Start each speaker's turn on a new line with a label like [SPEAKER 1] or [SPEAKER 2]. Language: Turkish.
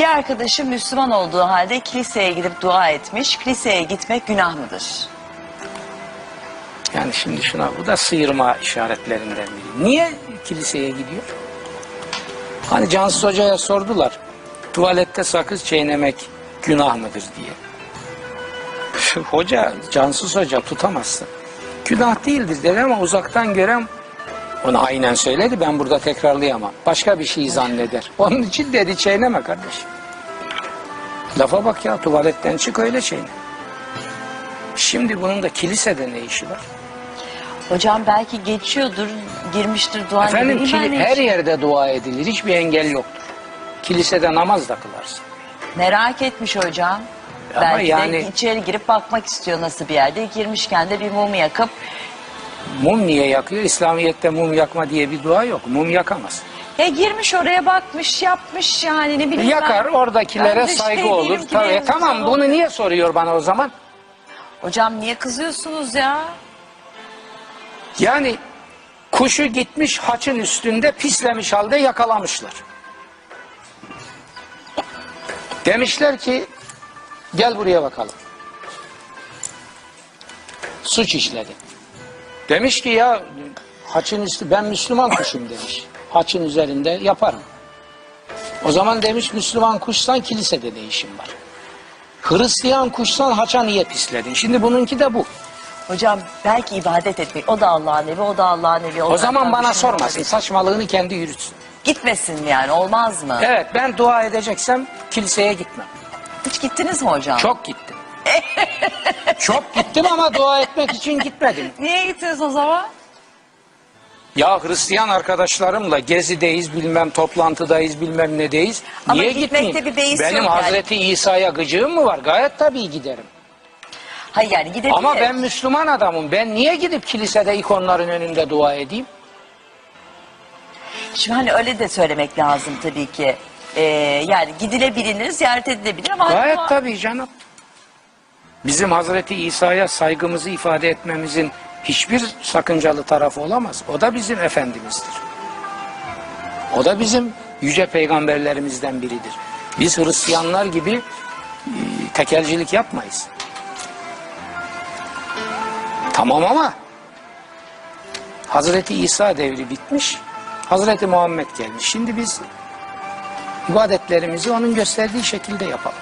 [SPEAKER 1] Bir arkadaşım Müslüman olduğu halde kiliseye gidip dua etmiş. Kiliseye gitmek günah mıdır?
[SPEAKER 2] Yani şimdi şuna bu da sıyırma işaretlerinden biri. Niye kiliseye gidiyor? Hani Cansız Hoca'ya sordular. Tuvalette sakız çiğnemek günah mıdır diye. Hoca, Cansız Hoca tutamazsın. Günah değildir dedi ama uzaktan gören onu aynen söyledi ben burada tekrarlayamam. Başka bir şey zanneder. Onun için dedi çiğneme kardeşim. Lafa bak ya tuvaletten çık öyle çiğne. Şimdi bunun da kilisede ne işi var?
[SPEAKER 1] Hocam belki geçiyordur, girmiştir dua
[SPEAKER 2] Efendim kili-
[SPEAKER 1] ben
[SPEAKER 2] her yerde dua edilir. Hiçbir engel yoktur. Kilisede namaz da kılarsın.
[SPEAKER 1] Merak etmiş hocam.
[SPEAKER 2] Ama
[SPEAKER 1] belki
[SPEAKER 2] yani-
[SPEAKER 1] de içeri girip bakmak istiyor nasıl bir yerde. Girmişken de bir mum yakıp
[SPEAKER 2] Mum niye yakıyor? İslamiyet'te mum yakma diye bir dua yok. Mum yakamaz.
[SPEAKER 1] ya girmiş oraya bakmış yapmış yani ne bileyim
[SPEAKER 2] Yakar
[SPEAKER 1] ben.
[SPEAKER 2] oradakilere
[SPEAKER 1] de
[SPEAKER 2] saygı
[SPEAKER 1] şey
[SPEAKER 2] olur. Tabii. Tamam bunu
[SPEAKER 1] o-
[SPEAKER 2] niye soruyor bana o zaman?
[SPEAKER 1] Hocam niye kızıyorsunuz ya?
[SPEAKER 2] Yani kuşu gitmiş haçın üstünde pislemiş halde yakalamışlar. Demişler ki gel buraya bakalım. Suç işledi. Demiş ki ya haçın üstü ben Müslüman kuşum demiş. Haçın üzerinde yaparım. O zaman demiş Müslüman kuşsan kilisede ne işin var? Hristiyan kuşsan haça niye pisledin? Şimdi bununki de bu.
[SPEAKER 1] Hocam belki ibadet etmek. O da Allah'ın evi, o da Allah'ın evi.
[SPEAKER 2] O zaman
[SPEAKER 1] Allah'tan
[SPEAKER 2] bana
[SPEAKER 1] şey
[SPEAKER 2] sormasın.
[SPEAKER 1] olabilir.
[SPEAKER 2] Saçmalığını kendi yürütsün.
[SPEAKER 1] Gitmesin yani olmaz mı?
[SPEAKER 2] Evet ben dua edeceksem kiliseye gitmem.
[SPEAKER 1] Hiç gittiniz mi hocam?
[SPEAKER 2] Çok gittim. Çok gittim ama dua etmek için gitmedim.
[SPEAKER 1] Niye gittiniz o zaman?
[SPEAKER 2] Ya Hristiyan arkadaşlarımla gezideyiz bilmem toplantıdayız bilmem nedeyiz.
[SPEAKER 1] Ama
[SPEAKER 2] Niye
[SPEAKER 1] gitmekte
[SPEAKER 2] gitmeyeyim?
[SPEAKER 1] bir beis
[SPEAKER 2] Benim
[SPEAKER 1] yok.
[SPEAKER 2] Hazreti İsa'ya gıcığım mı var? Gayet tabii giderim.
[SPEAKER 1] Hayır yani gidebilir.
[SPEAKER 2] Ama ben Müslüman adamım. Ben niye gidip kilisede ikonların önünde dua edeyim?
[SPEAKER 1] Şimdi hani öyle de söylemek lazım tabii ki. Ee, yani gidilebilir, ziyaret edilebilir ama...
[SPEAKER 2] Gayet tabii canım. Bizim Hazreti İsa'ya saygımızı ifade etmemizin hiçbir sakıncalı tarafı olamaz. O da bizim Efendimizdir. O da bizim yüce peygamberlerimizden biridir. Biz Hristiyanlar gibi e, tekelcilik yapmayız. Tamam ama Hazreti İsa devri bitmiş. Hazreti Muhammed gelmiş. Şimdi biz ibadetlerimizi onun gösterdiği şekilde yapalım.